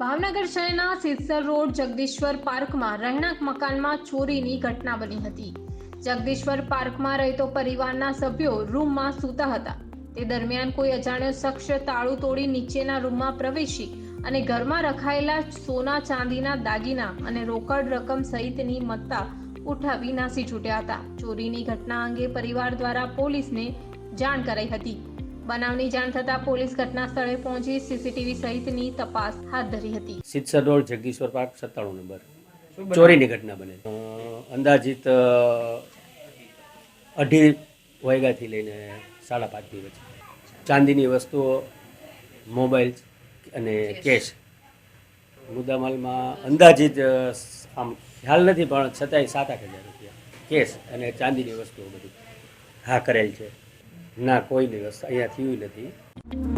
ભાવનગર શહેરના સિરસર રોડ જગદીશ્વર પાર્કમાં રહેણાંક મકાનમાં ચોરીની ઘટના બની હતી. જગદીશ્વર પાર્કમાં રહેતો પરિવારના સભ્યો રૂમમાં સૂતા હતા. તે દરમિયાન કોઈ અજાણ્યો શખ્સ તાળું તોડી નીચેના રૂમમાં પ્રવેશી અને ઘરમાં રખાયેલા સોના ચાંદીના દાગીના અને રોકડ રકમ સહિતની મત્તા ઉઠાવી નાસી છૂટ્યા હતા. ચોરીની ઘટના અંગે પરિવાર દ્વારા પોલીસને જાણ કરાઈ હતી. બનાવની જાણ થતાં પોલીસ ઘટના સ્થળે પહોંચી સીસીટીવી સહિતની તપાસ હાથ ધરી હતી. સિત્સર રોડ જગદીશ્વર પાર્ક સત્તાણું નંબર. ચોરીની ઘટના બને. અ, અંદાજિત અઢી વાગ્યાથી લઈને સાડા પાંચની વચ્ચે. ચાંદીની વસ્તુઓ મોબાઈલ અને કેશ. મુદ્દામાલમાં અંદાજિત આમ ખ્યાલ નથી પણ છતાંય સાત આઠ હજાર રૂપિયા. કેશ અને ચાંદીની વસ્તુઓ બધી હા કરેલ છે. ના કોઈની વસ્તુ અહીંયા થયું નથી